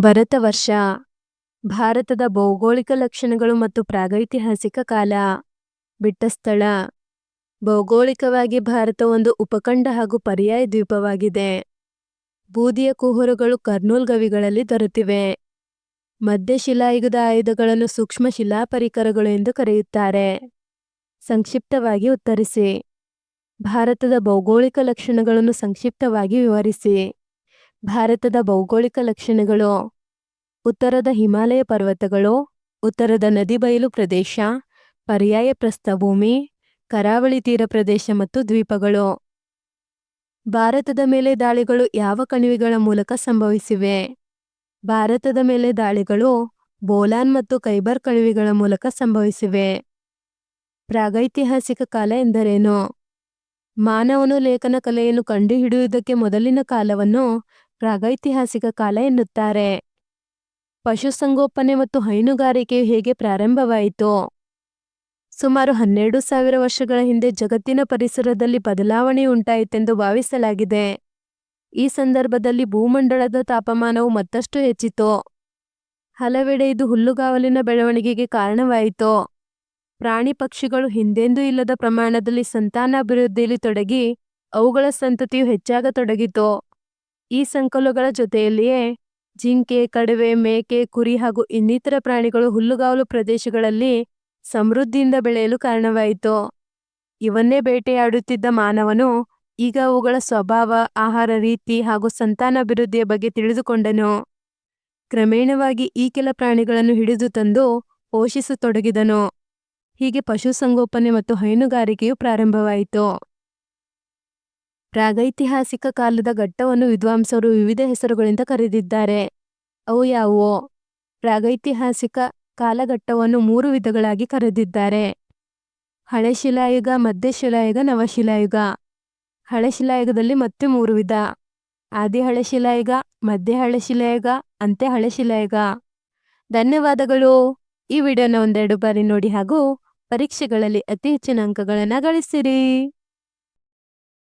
ಭರತವರ್ಷ ಭಾರತದ ಭೌಗೋಳಿಕ ಲಕ್ಷಣಗಳು ಮತ್ತು ಪ್ರಾಗೈತಿಹಾಸಿಕ ಕಾಲ. ಬಿಟ್ಟ ಸ್ಥಳ. ಭೌಗೋಳಿಕವಾಗಿ ಭಾರತ ಒಂದು ಉಪಖಂಡ ಹಾಗೂ ಪರ್ಯಾಯ ದ್ವೀಪವಾಗಿದೆ. ಬೂದಿಯ ಕುಹುರುಗಳು ಕರ್ನೂಲ್ ಗವಿಗಳಲ್ಲಿ ದೊರೆತಿವೆ. ಮಧ್ಯಶಿಲಾಯುಗದ ಆಯುಧಗಳನ್ನು ಸೂಕ್ಷ್ಮ ಶಿಲಾ ಪರಿಕರಗಳು ಎಂದು ಕರೆಯುತ್ತಾರೆ. ಸಂಕ್ಷಿಪ್ತವಾಗಿ ಉತ್ತರಿಸಿ. ಭಾರತದ ಭೌಗೋಳಿಕ ಲಕ್ಷಣಗಳನ್ನು ಸಂಕ್ಷಿಪ್ತವಾಗಿ ವಿವರಿಸಿ. ಭಾರತದ ಭೌಗೋಳಿಕ ಲಕ್ಷಣಗಳು, ಉತ್ತರದ ಹಿಮಾಲಯ ಪರ್ವತಗಳು, ಉತ್ತರದ ನದಿ ಬಯಲು ಪ್ರದೇಶ, ಪರ್ಯಾಯ ಪ್ರಸ್ಥಭೂಮಿ, ಕರಾವಳಿ ತೀರ ಪ್ರದೇಶ ಮತ್ತು ದ್ವೀಪಗಳು. ಭಾರತದ ಮೇಲೆ ದಾಳಿಗಳು ಯಾವ ಕಣಿವೆಗಳ ಮೂಲಕ ಸಂಭವಿಸಿವೆ? ಭಾರತದ ಮೇಲೆ ದಾಳಿಗಳು ಬೋಲಾನ್ ಮತ್ತು ಕೈಬರ್ ಕಣಿವೆಗಳ ಮೂಲಕ ಸಂಭವಿಸಿವೆ. ಪ್ರಾಗೈತಿಹಾಸಿಕ ಕಾಲ ಎಂದರೇನು? ಮಾನವನು ಲೇಖನ ಕಲೆಯನ್ನು ಕಂಡುಹಿಡಿಯುವುದಕ್ಕೆ ಮೊದಲಿನ ಕಾಲವನ್ನು ಪ್ರಾಗೈತಿಹಾಸಿಕ ಕಾಲ ಎನ್ನುತ್ತಾರೆ. ಪಶುಸಂಗೋಪನೆ ಮತ್ತು ಹೈನುಗಾರಿಕೆಯು ಹೇಗೆ ಪ್ರಾರಂಭವಾಯಿತು? ಸುಮಾರು ಹನ್ನೆರಡು ಸಾವಿರ ವರ್ಷಗಳ ಹಿಂದೆ ಜಗತ್ತಿನ ಪರಿಸರದಲ್ಲಿ ಬದಲಾವಣೆ ಉಂಟಾಯಿತೆಂದು ಭಾವಿಸಲಾಗಿದೆ. ಈ ಸಂದರ್ಭದಲ್ಲಿ ಭೂಮಂಡಲದ ತಾಪಮಾನವು ಮತ್ತಷ್ಟು ಹೆಚ್ಚಿತು. ಹಲವೆಡೆ ಇದು ಹುಲ್ಲುಗಾವಲಿನ ಬೆಳವಣಿಗೆಗೆ ಕಾರಣವಾಯಿತು. ಪ್ರಾಣಿ ಪಕ್ಷಿಗಳು ಹಿಂದೆಂದೂ ಇಲ್ಲದ ಪ್ರಮಾಣದಲ್ಲಿ ಸಂತಾನಾಭಿವೃದ್ಧಿಯಲ್ಲಿ ತೊಡಗಿ, ಅವುಗಳ ಸಂತತಿಯು ಹೆಚ್ಚಾಗತೊಡಗಿತು. ಈ ಸಂಕಲುಗಳ ಜೊತೆಯಲ್ಲಿಯೇ ಜಿಂಕೆ, ಕಡವೆ, ಮೇಕೆ, ಕುರಿ ಹಾಗೂ ಇನ್ನಿತರ ಪ್ರಾಣಿಗಳು ಹುಲ್ಲುಗಾವಲು ಪ್ರದೇಶಗಳಲ್ಲಿ ಸಮೃದ್ಧಿಯಿಂದ ಬೆಳೆಯಲು ಕಾರಣವಾಯಿತು. ಇವನ್ನೇ ಬೇಟೆಯಾಡುತ್ತಿದ್ದ ಮಾನವನು ಈಗ ಅವುಗಳ ಸ್ವಭಾವ, ಆಹಾರ ರೀತಿ ಹಾಗೂ ಸಂತಾನಾಭಿವೃದ್ಧಿಯ ಬಗ್ಗೆ ತಿಳಿದುಕೊಂಡನು. ಕ್ರಮೇಣವಾಗಿ ಈ ಕೆಲ ಪ್ರಾಣಿಗಳನ್ನು ಹಿಡಿದು ತಂದು ಪೋಷಿಸತೊಡಗಿದನು. ಹೀಗೆ ಪಶುಸಂಗೋಪನೆ ಮತ್ತು ಹೈನುಗಾರಿಕೆಯು ಪ್ರಾರಂಭವಾಯಿತು. ಪ್ರಾಗೈತಿಹಾಸಿಕ ಕಾಲದ ಘಟ್ಟವನ್ನು ವಿದ್ವಾಂಸರು ವಿವಿಧ ಹೆಸರುಗಳಿಂದ ಕರೆದಿದ್ದಾರೆ. ಅವು ಯಾವುವು? ಪ್ರಾಗೈತಿಹಾಸಿಕ ಕಾಲಘಟ್ಟವನ್ನು ಮೂರು ವಿಧಗಳಾಗಿ ಕರೆದಿದ್ದಾರೆ. ಹಳೆಶಿಲಾಯುಗ ಮಧ್ಯಶಿಲಾಯುಗ ನವಶಿಲಾಯುಗ ಹಳೆಶಿಲಾಯುಗದಲ್ಲಿ ಮತ್ತೆ ಮೂರು ವಿಧ. ಆದಿ ಹಳೆ ಶಿಲಾಯುಗ, ಮಧ್ಯ ಹಳೆ ಶಿಲಾಯುಗ, ಅಂತ್ಯ ಹಳೆಶಿಲಾಯುಗ ಧನ್ಯವಾದಗಳು. ಈ ವಿಡಿಯೋನ ಒಂದೆರಡು ಬಾರಿ ನೋಡಿ ಹಾಗೂ ಪರೀಕ್ಷೆಗಳಲ್ಲಿ ಅತಿ ಹೆಚ್ಚಿನ ಅಂಕಗಳನ್ನು ಗಳಿಸಿರಿ.